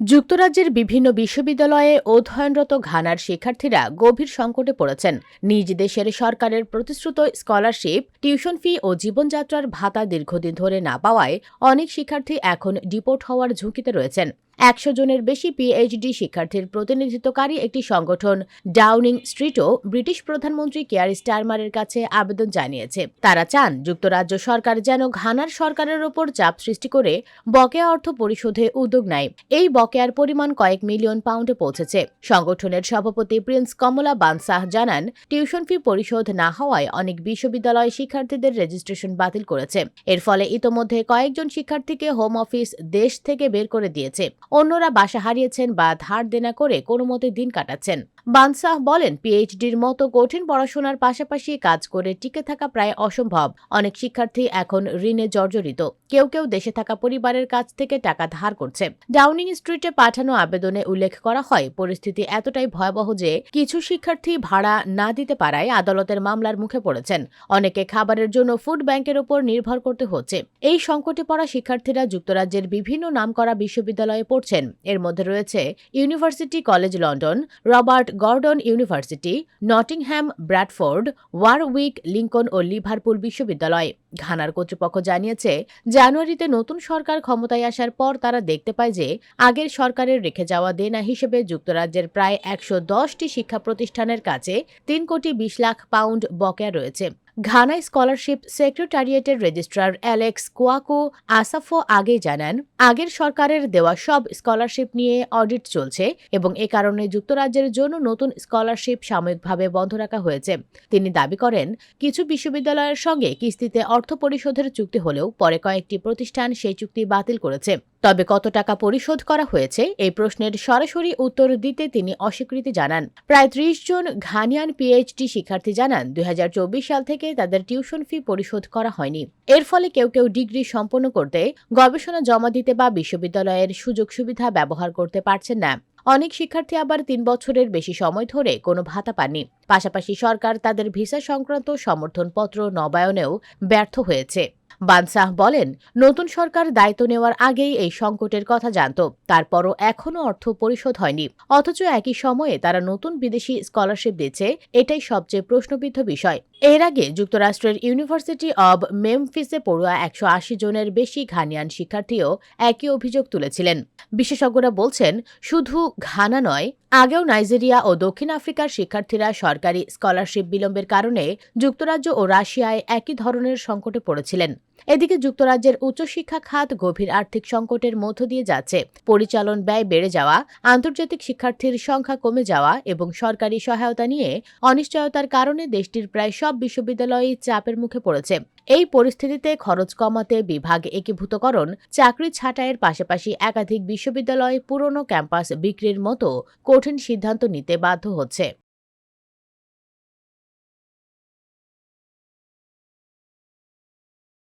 যুক্তরাজ্যের বিভিন্ন বিশ্ববিদ্যালয়ে অধ্যয়নরত ঘানার শিক্ষার্থীরা গভীর সংকটে পড়েছেন। নিজ দেশের সরকারের প্রতিশ্রুত স্কলারশিপ, টিউশন ফি ও জীবনযাত্রার ভাতা দীর্ঘদিন ধরে না পাওয়ায় অনেক শিক্ষার্থী এখন ডিপোর্ট হওয়ার ঝুঁকিতে রয়েছেন। একশো জনের বেশি পিএইচডি শিক্ষার্থীর প্রতিনিধিত্বকারী একটি সংগঠন ডাউনিং স্ট্রিটও ব্রিটিশ প্রধানমন্ত্রী কেয়ার স্টারমারের কাছে আবেদন জানিয়েছে। তারা চান যুক্তরাজ্য সরকার যেন ঘানার সরকারের ওপর চাপ সৃষ্টি করে বকেয়া অর্থ পরিশোধে উদ্যোগ নেয়। এই বকেয়ার পরিমাণ কয়েক মিলিয়ন পাউন্ডে পৌঁছেছে। সংগঠনের সভাপতি প্রিন্স কমলা বানসাহ জানান, টিউশন ফি পরিশোধ না হওয়ায় অনেক বিশ্ববিদ্যালয় শিক্ষার্থীদের রেজিস্ট্রেশন বাতিল করেছে। এর ফলে ইতোমধ্যে কয়েকজন শিক্ষার্থীকে হোম অফিস দেশ থেকে বের করে দিয়েছে। অন্যরা বাসা হারিয়েছেন বা ধার দেনা করে কোনো মতে দিন কাটাচ্ছেন। বানসাহ বলেন পিএইচডির মতো কঠিন পড়াশোনার পাশাপাশি কাজ করে টিকে থাকা প্রায় অসম্ভব। অনেক শিক্ষার্থী এখন ঋণে জর্জরিত। কেউ কেউ দেশে থাকা পরিবারের কাছ থেকে টাকা ধার করছে। ডাউনিং স্ট্রিটে পাঠানো আবেদনে উল্লেখ করা হয়, পরিস্থিতি এতটাই ভয়াবহ যে কিছু শিক্ষার্থী ভাড়া না দিতে পারায় আদালতের মামলার মুখে পড়েছেন। অনেকে খাবারের জন্য ফুড ব্যাংকের উপর নির্ভর করতে হচ্ছে। এই সংকটে পড়া শিক্ষার্থীরা যুক্তরাজ্যের বিভিন্ন নামকরা বিশ্ববিদ্যালয়ে পড়ছেন। এর মধ্যে রয়েছে university college London, Robert Gordon university, Nottingham Bradford, Warwick Lincoln ও লিভারপুল বিশ্ববিদ্যালয়। ঘানার কর্তৃপক্ষ জানিয়েছে জানুয়ারিতে নতুন সরকার ক্ষমতায় আসার পর তারা দেখতে পায় যে আগের সরকারের রেখে যাওয়া দেনা হিসেবে যুক্তরাজ্যের প্রায় একশো দশটি শিক্ষা প্রতিষ্ঠানের কাছে তিন কোটি বিশ লাখ পাউন্ড বকেয়া রয়েছে। ঘানায় স্কলারশিপ সেক্রেটারিয়েটের রেজিস্ট্রার অ্যালেক্স কোয়াকো আসাফো আগে জানান, আগের সরকারের দেওয়া সব স্কলারশিপ নিয়ে অডিট চলছে এবং এ কারণে যুক্তরাজ্যের জন্য নতুন স্কলারশিপ সাময়িকভাবে বন্ধ রাখা হয়েছে। তিনি দাবি করেন, কিছু বিশ্ববিদ্যালয়ের সঙ্গে কিস্তিতে অর্থ পরিশোধের চুক্তি হলেও পরে কয়েকটি প্রতিষ্ঠান সেই চুক্তি বাতিল করেছে। তবে কত টাকা পরিশোধ করা হয়েছে, এই প্রশ্নের সরাসরি উত্তর দিতে তিনি অস্বীকৃতি জানান। প্রায় ত্রিশ জন ঘানিয়ান পিএইচডি শিক্ষার্থী জানান, দুই হাজার চব্বিশ সাল থেকে তাদের টিউশন ফি পরিশোধ করা হয়নি। এর ফলে কেউ কেউ ডিগ্রি সম্পন্ন করতে, গবেষণা জমা দিতে বা বিশ্ববিদ্যালয়ের সুযোগ সুবিধা ব্যবহার করতে পারছেন না। অনেক শিক্ষার্থী আবার তিন বছরের বেশি সময় ধরে কোনো ভাতা পাননি। পাশাপাশি সরকার তাদের ভিসা সংক্রান্ত সমর্থনপত্র নবায়নেও ব্যর্থ হয়েছে। বানসাহ বলেন, নতুন সরকার দায়িত্ব নেওয়ার আগেই এই সংকটের কথা জানত, তারপরও এখনও অর্থ পরিশোধ হয়নি। অথচ একই সময়ে তারা নতুন বিদেশি স্কলারশিপ দিচ্ছে, এটাই সবচেয়ে প্রশ্নবিদ্ধ বিষয়। এর আগে যুক্তরাষ্ট্রের ইউনিভার্সিটি অব মেমফিসে পড়ুয়া একশো আশি জনের বেশি ঘানিয়ান শিক্ষার্থীও একই অভিযোগ তুলেছিলেন। বিশেষজ্ঞরা বলছেন, শুধু ঘানা নয়, আগেও নাইজেরিয়া ও দক্ষিণ আফ্রিকার শিক্ষার্থীরা সরকারি স্কলারশিপ বিলম্বের কারণে যুক্তরাজ্য ও রাশিয়ায় একই ধরনের সংকটে পড়েছিলেন। এদিকে যুক্তরাজ্যের উচ্চশিক্ষা খাত গভীর আর্থিক সংকটের মধ্য দিয়ে যাচ্ছে। পরিচালন ব্যয় বেড়ে যাওয়া, আন্তর্জাতিক শিক্ষার্থীর সংখ্যা কমে যাওয়া এবং সরকারি সহায়তা নিয়ে অনিশ্চয়তার কারণে দেশটির প্রায় সব বিশ্ববিদ্যালয়ই চাপের মুখে পড়েছে। এই পরিস্থিতিতে খরচ কমাতে বিভাগ একীভূতকরণ, চাকরি ছাঁটাইয়ের পাশাপাশি একাধিক বিশ্ববিদ্যালয় পুরনো ক্যাম্পাস বিক্রির মতো কঠিন সিদ্ধান্ত নিতে বাধ্য হচ্ছে।